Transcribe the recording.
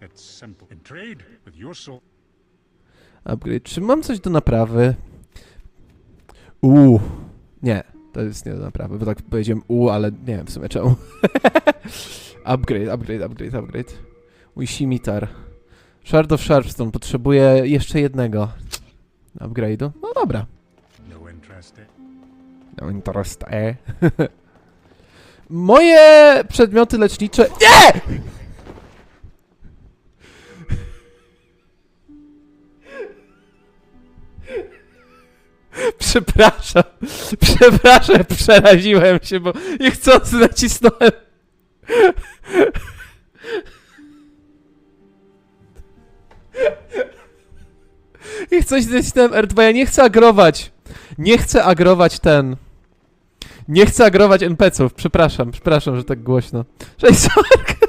It's simple. In trade with your soul. Upgrade. Czy mam coś do naprawy? Uuu. Nie, to jest nie do naprawy, bo tak powiedziałem u, ale nie wiem w sumie czemu. upgrade, upgrade, upgrade, upgrade. Mój simitar. Shard of Sharpstone potrzebuje jeszcze jednego upgrade'u. No dobra. No interest. eh? No interest, e. Moje przedmioty lecznicze... Nie! Przepraszam, przepraszam, przeraziłem się, bo niechcący nacisnąłem. Niechcący nacisnąłem R2, ja nie chcę agrować. Nie chcę agrować ten. Nie chcę agrować NPC-ów, przepraszam, przepraszam, że tak głośno. Cześć, Sork!